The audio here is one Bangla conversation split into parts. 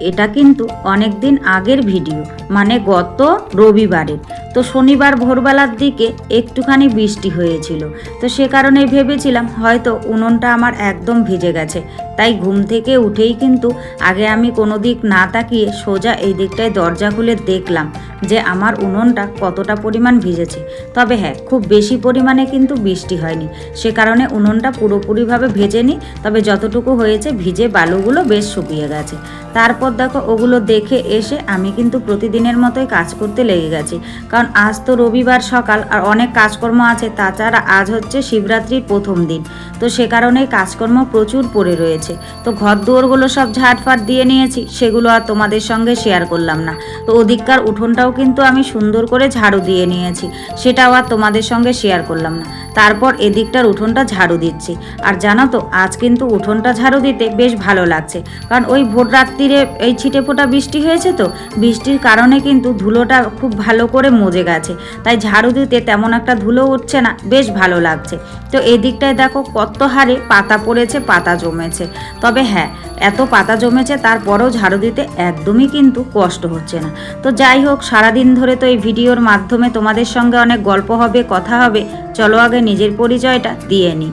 এটা কিন্তু অনেক দিন আগের ভিডিও মানে গত রবিবারের। তো শনিবার ভোরবেলার দিকে একটুখানি বৃষ্টি হয়েছিল। তো সে কারণে ভেবেছিলাম, হয়তো উনুনটা আমার একদম ভিজে গেছে। তাই ঘুম থেকে উঠেই কিন্তু আগে আমি কোনো দিক না তাকিয়ে সোজা এই দিকটায় দরজা খুলে দেখলাম যে আমার উনুনটা কতটা পরিমাণ ভিজেছে। তবে হ্যাঁ খুব বেশি পরিমাণে কিন্তু বৃষ্টি হয়নি। সে কারণে উনুনটা পুরোপুরিভাবে ভেজেনি, তবে যতটুকু হয়েছে ভিজে বালুগুলো বেশ শুকিয়ে গেছে। তারপর দেখো, ওগুলো দেখে এসে আমি কিন্তু প্রতিদিনের মতোই কাজ করতে লেগে গেছি। কারণ আজ তো রবিবার সকাল আর অনেক কাজকর্ম আছে, তাছাড়া আজ হচ্ছে শিবরাত্রির প্রথম দিন। তো সে কারণে কাজকর্ম প্রচুর পড়ে রয়েছে। তো ঘর দুয়ারগুলো সব ঝাটফাট দিয়ে নিয়েছি, সেগুলো আর তোমাদের সঙ্গে শেয়ার করলাম না। তো ওদিককার উঠোনটাও কিন্তু আমি সুন্দর করে ঝাড়ু দিয়ে নিয়েছি, সেটাও আর তোমাদের সঙ্গে শেয়ার করলাম না। তারপর এদিকটার উঠোনটা ঝাড়ু দিচ্ছি। আর জানো তো, আজ কিন্তু উঠোনটা ঝাড়ু দিতে বেশ ভালো লাগছে। কারণ ওই ভোর রাত্রিরে এই ছিটে ফোটা বৃষ্টি হয়েছে তো, বৃষ্টির কারণে কিন্তু ধুলোটা খুব ভালো করে মজে গেছে। তাই ঝাড়ু দিতে তেমন একটা ধুলো উঠছে না, বেশ ভালো লাগছে। তো এদিকটায় দেখো কত হারে পাতা পড়েছে, পাতা জমেছে। তবে হ্যাঁ এত পাতা জমেছে তারপরেও ঝাড়ু দিতে একদমই কিন্তু কষ্ট হচ্ছে না। তো যাই হোক, সারাদিন ধরে তো এই ভিডিওর মাধ্যমে তোমাদের সঙ্গে অনেক গল্প হবে, কথা হবে। চলো আগে নিজের পরিচয়টা দিয়ে নিই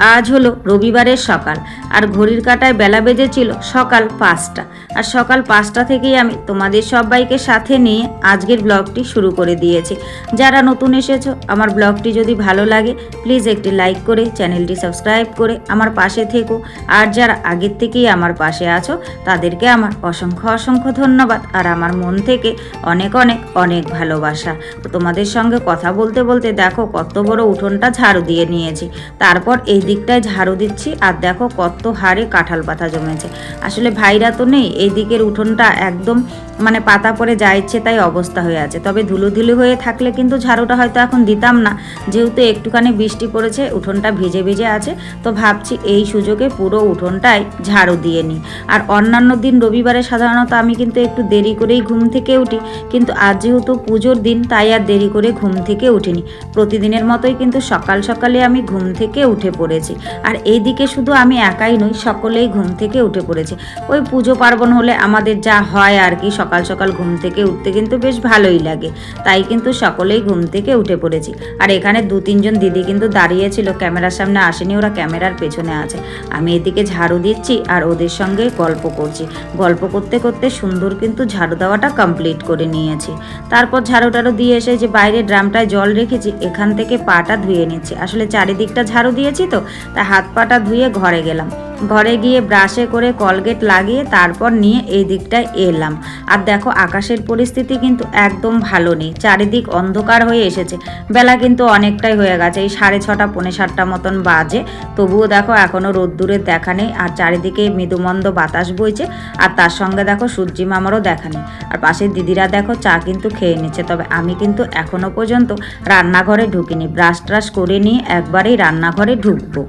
আজ হলো রবিবারের সকাল আর ঘড়ির কাটায় বেলা বেজেছিল সকাল পাঁচটা। আর সকাল পাঁচটা থেকেই আমি তোমাদের সবাইকে সাথে নিয়ে আজকের ব্লগটি শুরু করে দিয়েছি। যারা নতুন এসেছ, আমার ব্লগটি যদি ভালো লাগে প্লিজ একটি লাইক করে, চ্যানেলটি সাবস্ক্রাইব করে আমার পাশে থেকো। আর যারা আগের থেকেই আমার পাশে আছো, তাদেরকে আমার অসংখ্য অসংখ্য ধন্যবাদ। আর আমার মন থেকে অনেক অনেক অনেক ভালোবাসা। তো তোমাদের সঙ্গে কথা বলতে বলতে দেখো কত বড় উঠোনটা ঝাড়ু দিয়ে নিয়েছি। তারপর এই দিকটায় ঝাড়ু দিচ্ছি, আর দেখো কত হারে কাঁঠাল পাতা জমেছে। আসলে ভাইরা তো নেই এই দিকের উঠোনটা একদম মানে পাতা পরে যা ইচ্ছে তাই অবস্থা হয়ে আছে। তবে ধুলো ধুলো হয়ে থাকলে কিন্তু ঝাড়ুটা হয়তো এখন দিতাম না। যেহেতু একটুখানি বৃষ্টি পড়েছে, উঠোনটা ভিজে ভিজে আছে, তো ভাবছি এই সুযোগে পুরো উঠোনটাই ঝাড়ু দিয়ে নিই। আর অন্যান্য দিন রবিবারে সাধারণত আমি কিন্তু একটু দেরি করেই ঘুম থেকে উঠি, কিন্তু আজ যেহেতু পুজোর দিন, তাই আর দেরি করে ঘুম থেকে উঠিনি। প্রতিদিনের মতোই কিন্তু সকাল সকালে আমি ঘুম থেকে উঠে পড়েছি। আর এইদিকে শুধু আমি একাই নই, সকলেই ঘুম থেকে উঠে পড়েছে। ওই পুজো পার্বণ হলে আমাদের যা হয় আর কি, সকাল সকাল ঘুম থেকে উঠতে কিন্তু বেশ ভালোই লাগে। তাই কিন্তু সকলেই ঘুম থেকে উঠে পড়েছি। আর এখানে দু তিনজন দিদি কিন্তু দাঁড়িয়েছিল ক্যামেরার সামনে, আসেনি ওরা ক্যামেরার পেছনে আছে। আমি এদিকে ঝাড়ু দিচ্ছি আর ওদের সঙ্গে গল্প করছি। গল্প করতে করতে সুন্দর কিন্তু ঝাড়ু দেওয়াটা কমপ্লিট করে নিয়েছি। তারপর ঝাড়ু টাড়ু দিয়ে এসে যে বাইরে ড্রামটায় জল রেখেছি, এখান থেকে পাটা ধুয়ে নিচ্ছি। আসলে চারিদিকটা ঝাড়ু দিয়েছি তো, তাই হাত পাটা ধুয়ে ঘরে গেলাম। ঘরে গিয়ে ব্রাশে করে কলগেট লাগিয়ে তারপর নিয়ে এই দিকটায় এলাম। আর দেখো, আকাশের পরিস্থিতি কিন্তু একদম ভালো নেই। চারিদিক অন্ধকার হয়ে এসেছে। বেলা কিন্তু অনেকটাই হয়ে গেছে। এই সাড়ে ছটা, পৌনে সাতটা মতন বাজে। তবুও দেখো এখনও রোদ্দুরের দেখা নেই। আর চারিদিকে মৃদুমন্দ বাতাস বইছে। আর তার সঙ্গে দেখো, সূর্যি মামারও দেখা নেই। আর পাশের দিদিরা দেখো, চা কিন্তু খেয়ে নিচ্ছে। তবে আমি কিন্তু এখনও পর্যন্ত রান্নাঘরে ঢুকিনি। ব্রাশ ট্রাশ করে নিয়ে একবারেই রান্নাঘরে ঢুকবো।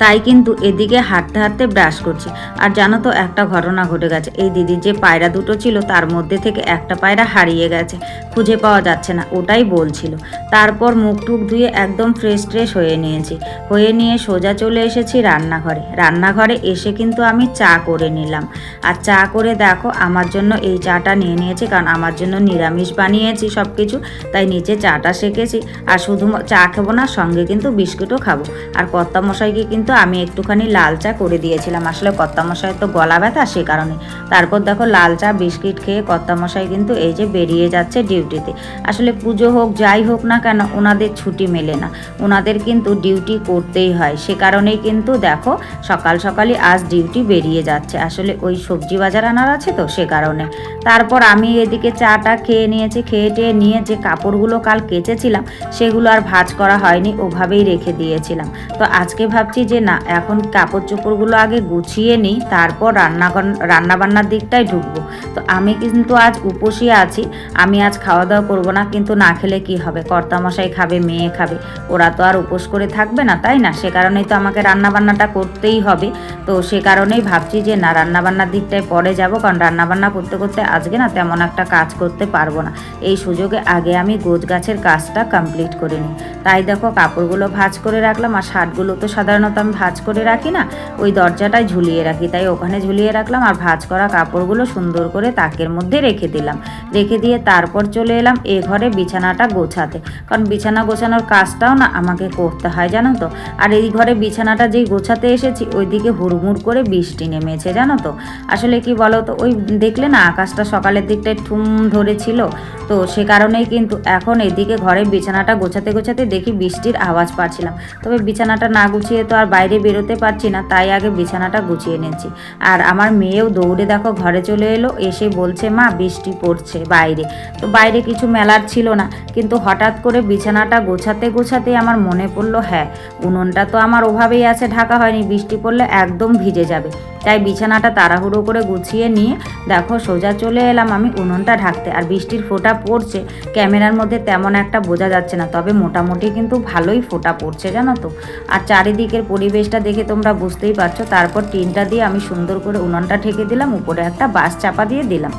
তাই কিন্তু এদিকে হাঁটতে হাঁটতে ব্রাশ করছি। আর জানো তো, একটা ঘটনা ঘটে গেছে। এই দিদির যে পায়রা দুটো ছিল, তার মধ্যে থেকে একটা পায়রা হারিয়ে গেছে। খুঁজে পাওয়া যাচ্ছে না, ওটাই বলছিল। তারপর মুখ টুক ধুয়ে একদম ফ্রেশ ট্রেশ হয়ে নিয়েছি। হয়ে নিয়ে সোজা চলে এসেছি রান্নাঘরে। রান্নাঘরে এসে কিন্তু আমি চা করে নিলাম। আর চা করে দেখো, আমার জন্য এই চাটা নিয়ে নিয়েছি, কারণ আমার জন্য নিরামিষ বানিয়েছি সব কিছু তাই নিচে চাটা সেকেছি। আর শুধু চা খাব না, সঙ্গে কিন্তু বিস্কুটও খাব। আর কর্তা মশাইকে কিন্তু আমি একটুখানি লাল চা করে দিয়েছিলাম। আসলে কর্তা মশাই তো গলা ব্যথা সে কারণে। তারপর দেখো লাল চা, বিস্কিট খেয়ে কর্তা মশাই কিন্তু এই যে বেরিয়ে যাচ্ছে ডিউটিতে। আসলে পুজো হোক, যাই হোক না কেন, ওনাদের ছুটি মেলে না। ওনাদের কিন্তু ডিউটি করতেই হয়। সে কারণেই কিন্তু দেখো সকাল সকালই আজ ডিউটি বেরিয়ে যাচ্ছে। আসলে ওই সবজি বাজার আনার আছে তো সে কারণে। তারপর আমি এদিকে চাটা খেয়ে নিয়েছি, খেয়ে টেয়ে নিয়ে যে কাপড়গুলো কাল কেচেছিলাম, সেগুলো আর ভাজ করা হয়নি, ওভাবেই রেখে দিয়েছিলাম। তো আজকে ভাবছি যে না, এখন কাপড় চোপড়গুলো আগে গুছিয়ে নিই, তারপর রান্না রান্নাবান্নার দিকটাই ঢুকবো। তো আমি কিন্তু আজ উপসী আছি, আমি আজ খাওয়া দাওয়া করব না, কিন্তু না খেলে কি হবে? কর্তামশাই খাবে, মেয়ে খাবে, ওরা তো আর উপোস করে থাকবে না, তাই না? সে কারণেই তো আমাকে রান্নাবান্নাটা করতেই হবে। তো সে কারণেই ভাবছি যে, না, রান্নাবান্নার দিকটায় পরে যাব, কারণ রান্নাবান্না করতে করতে আজকে না তেমন একটা কাজ করতে পারব না। এই সুযোগে আগে আমি গোছ গাছের কাজটা কমপ্লিট করে নিই। তাই দেখো, কাপড়গুলো ভাজ করে রাখলাম, আর শার্টগুলো তো সাধারণত আমি ভাজ করে রাখি না, ওই দরজাটায় ঝুলিয়ে রাখি। তাই ওখানে ঝুলিয়ে রাখলাম আর ভাঁজ করা কাপড়গুলো সুন্দর করে তাকের মধ্যে রেখে দিলাম। রেখে দিয়ে তারপর চলে এলাম এ ঘরে বিছানাটা গোছাতে। কারণ বিছানা গোছানোর কাজটাও না আমাকে করতে হয়, জানো তো? আর এই ঘরে বিছানাটা যেই গোছাতে এসেছি, ওইদিকে হুড়মুড় করে বৃষ্টি নেমেছে, জানো তো? আসলে কি বলো তো ওই দেখলে না আকাশটা সকালের দিকটায় ঠুম ধরেছিল। তো সে কারণেই কিন্তু এখন এদিকে ঘরে বিছানাটা গোছাতে গোছাতে দেখি বৃষ্টির আওয়াজ পাচ্ছিলাম। তবে বিছানাটা না গুছিয়ে তো আর বাইরে বেরোতে পারছি না, তাই আগে বিছানাটা গুছিয়ে নিয়েছি। আর আমার মেয়েও দৌড়ে দেখো ঘরে চলে এলো, এসে বলছে, মা, বৃষ্টি পড়ছে বাইরে। তো বাইরে কিছু মেলার ছিল না, কিন্তু হঠাৎ করে বিছানাটা গোছাতে গোছাতে আমার মনে পড়ল হ্যাঁ উনুনটা তো আমার ওভাবেই আছে, ঢাকা হয়নি, বৃষ্টি পড়লে একদম ভিজে যাবে। তাই বিছানাটা তাড়াহুড়ো করে গুছিয়ে নিয়ে দেখো সোজা চলে এলাম আমি উনুনটা ঢাকতে। আর বৃষ্টির ফোঁটা পড়ছে, ক্যামেরার মধ্যে তেমন একটা বোঝা যাচ্ছে না, তবে মোটামুটি কিন্তু ভালোই ফোঁটা পড়ছে, জানো তো। আর চারিদিকের পরিবেশটা দেখে তোমরা বুঝতেই পারছ। তারপর টিনটা দিয়ে আমি সুন্দর করে উনানটা ঠেকে দিলাম, উপরে একটা বাস চাপা দিয়ে দিলাম।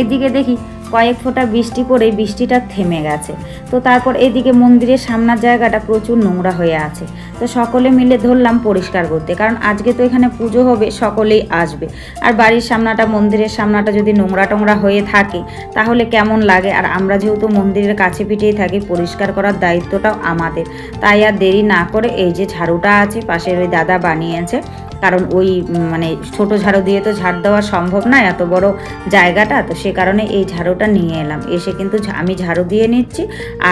এদিকে দেখি কয়েক ফোঁটা বৃষ্টি পড়ে বৃষ্টিটা থেমে গেছে। তো তারপর এদিকে মন্দিরের সামনের জায়গাটা প্রচুর নোংরা হয়ে আছে। তো সকলে মিলে ধরলাম পরিষ্কার করতে, কারণ আজকে তো এখানে পুজো হবে, সকলেই আসবে। আর বাড়ির সামনাটা, মন্দিরের সামনাটা যদি নোংরা টোংরা হয়ে থাকে, তাহলে কেমন লাগে? আর আমরা যেহেতু মন্দিরের কাছে পিঠেই থাকি, পরিষ্কার করার দায়িত্বটাও আমাদের। তাই আর দেরি না করে এই যে ঝাড়ুটা আছে, পাশের ওই দাদা বানিয়েছে কারণ ওই মানে ছোট ঝাড়ু দিয়ে তো ঝাড় দেওয়া সম্ভব না, এত বড় জায়গাটা, তো সে কারণে এই ঝাড়ুটা নিয়ে এলাম। এসে কিন্তু আমি ঝাড়ু দিয়ে নিচ্ছি,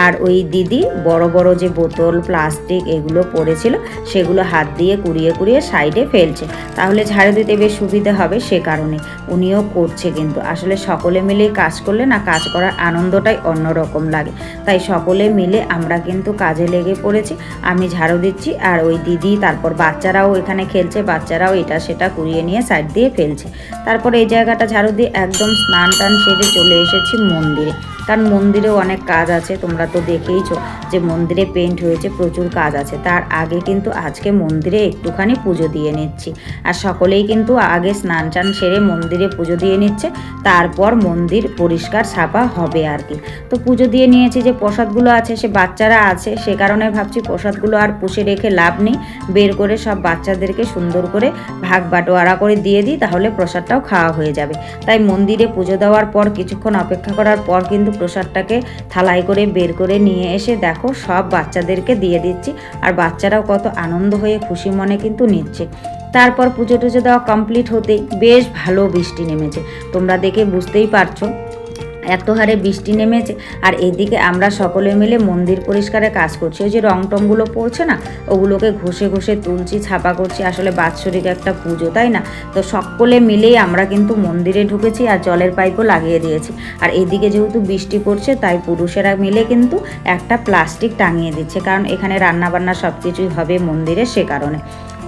আর ওই দিদি বড় বড় যে বোতল, প্লাস্টিক এগুলো পড়েছিল, সেগুলো হাত দিয়ে কুড়িয়ে কুড়িয়ে সাইডে ফেলছে। তাহলে ঝাড়ু দিতে বেশ সুবিধা হবে সে কারণে, উনিও করছে কিন্তু। আসলে সকলে মিলেই কাজ করলে না, কাজ করার আনন্দটাই অন্যরকম লাগে। তাই সকলে মিলে আমরা কিন্তু কাজে লেগে পড়েছি, আমি ঝাড়ু দিচ্ছি, আর ওই দিদি, তারপর বাচ্চারাও এখানে খেলছে বাচ্চারাও এটা সেটা কুড়িয়ে নিয়ে সাইড দিয়ে ফেলছে। তারপর এই জায়গাটা ঝাড়ু দিয়ে একদম স্নান টান সেরে চলে এসেছি মন্দিরে। কারণ মন্দিরেও অনেক কাজ আছে, তোমরা তো দেখেইছো যে মন্দিরে পেন্ট হয়েছে, প্রচুর কাজ আছে। তার আগে কিন্তু আজকে মন্দিরে একটুখানি পুজো দিয়ে নিচ্ছি। আর সকলেই কিন্তু আগে স্নান টান সেরে মন্দিরে পুজো দিয়ে নিচ্ছে, তারপর মন্দির পরিষ্কার ছাপা হবে আর কি। তো পুজো দিয়ে নিয়েছি যে প্রসাদগুলো আছে, সে বাচ্চারা আছে, সে কারণে ভাবছি প্রসাদগুলো আর পুষে রেখে লাভ নেই। বের করে সব বাচ্চাদেরকে সুন্দর করে ভাগ বাটোয়ারা করে দিয়ে দিই, তাহলে প্রসাদটাও খাওয়া হয়ে যাবে। তাই মন্দিরে পুজো দেওয়ার পর, কিছুক্ষণ অপেক্ষা করার পর কিন্তু প্রসাদটাকে থালাই করে বের করে নিয়ে এসে দেখো, সব বাচ্চাদেরকে দিয়ে দিচ্ছি। আর বাচ্চারাও কত আনন্দ হয়ে খুশি মনে কিন্তু নিচ্ছে। তারপর পুজো টুজো দেওয়া কমপ্লিট হতেই বেশ ভালো বৃষ্টি নেমেছে। তোমরা দেখে বুঝতেই পারছ। এত হারে বৃষ্টি নেমেছে। আর এদিকে আমরা সকলে মিলে মন্দির পরিষ্কারে কাজ করছি। ওই যে রং টংগুলো পড়ছে না, ওগুলোকে ঘষে ঘষে তুলছি, ছাপা করছি। আসলে বাৎসরিক একটা পুজো, তাই না? তো সকলে মিলেই আমরা কিন্তু মন্দিরে ঢুকেছি আর জলের পাইপও লাগিয়ে দিয়েছি। আর এদিকে যেহেতু বৃষ্টি পড়ছে, তাই পুরুষেরা মিলে কিন্তু একটা প্লাস্টিক টাঙিয়ে দিচ্ছে। কারণ এখানে রান্নাবান্না সব কিছুই হবে মন্দিরে, সে কারণে।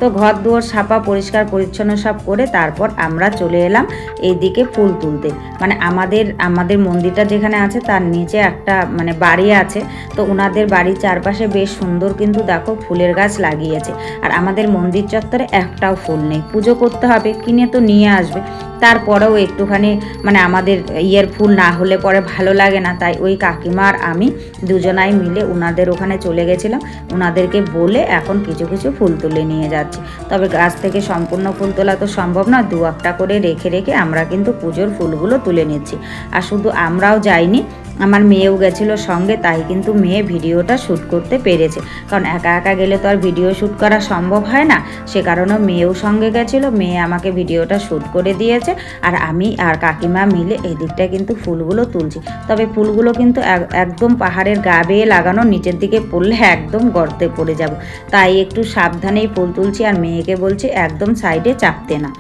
তো ঘর দুয়ার সাপা পরিষ্কার পরিচ্ছন্ন সব করে তারপর আমরা চলে এলাম এইদিকে ফুল তুলতে। মানে আমাদের আমাদের মন্দিরটা যেখানে আছে তার নিচে একটা মানে বাড়ি আছে। তো ওনাদের বাড়ির চারপাশে বেশ সুন্দর কিন্তু দেখো ফুলের গাছ লাগিয়েছে। আর আমাদের মন্দির চত্বরে একটাও ফুল নেই। পুজো করতে হবে, কিনে তো নিয়ে আসবে। তারপরেও একটুখানি মানে আমাদের ইয়ের ফুল না হলে পরে ভালো লাগে না। তাই ওই কাকিমা আর আমি দুজনাই মিলে ওনাদের ওখানে চলে গেছিলাম। ওনাদেরকে বলে এখন কিছু কিছু ফুল তুলে নিয়ে যাচ্ছি। তবে গাছ থেকে সম্পূর্ণ ফুল তোলা তো সম্ভব না দু একটা করে রেখে রেখে আমরা কিন্তু পুজোর ফুলগুলো তুলে নিচ্ছি। আর শুধু আমরাও যাইনি, আমার মেয়েও গেছিল সঙ্গে, তাই কিন্তু মেয়ে ভিডিওটা শ্যুট করতে পেরেছে। কারণ একা একা গেলে তো আর ভিডিও শ্যুট করা সম্ভব হয় না। সে কারণে মেয়েও সঙ্গে গেছিল, মেয়ে আমাকে ভিডিওটা শ্যুট করে দিয়েছে। আর আমি আর কাকিমা মিলে এদিকটা কিন্তু ফুলগুলো তুলছি। তবে ফুলগুলো কিন্তু একদম পাহাড়ের গা বেয়ে লাগানো, নিচের দিকে পড়লে একদম গর্তে পড়ে যাব। তাই একটু সাবধানেই ফুল তুলছি। আর মেয়েকে বলছি, একদম সাইডে চাপতে না।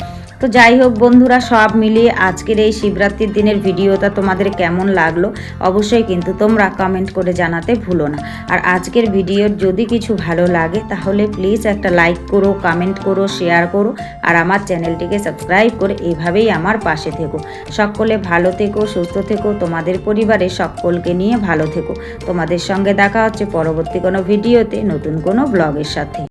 তো যাই হোক বন্ধুরা, সব মিলিয়ে আজকের এই শিবরাত্রির দিনের ভিডিওটা তোমাদের কেমন লাগল অবশ্যই কিন্তু তোমরা কমেন্ট করে জানাতে ভুলো না। আর আজকের ভিডিওর যদি কিছু ভালো লাগে, তাহলে প্লিজ একটা লাইক করো কমেন্ট করো শেয়ার করো, আর আমার চ্যানেলটিকে সাবস্ক্রাইব করে এভাবেই আমার পাশে থেকো। সকলে ভালো থেকো, সুস্থ থেকো, তোমাদের পরিবারে সকলকে নিয়ে ভালো থেকো। তোমাদের সঙ্গে দেখা হচ্ছে পরবর্তী কোনো ভিডিওতে, নতুন কোনো ব্লগের সাথে।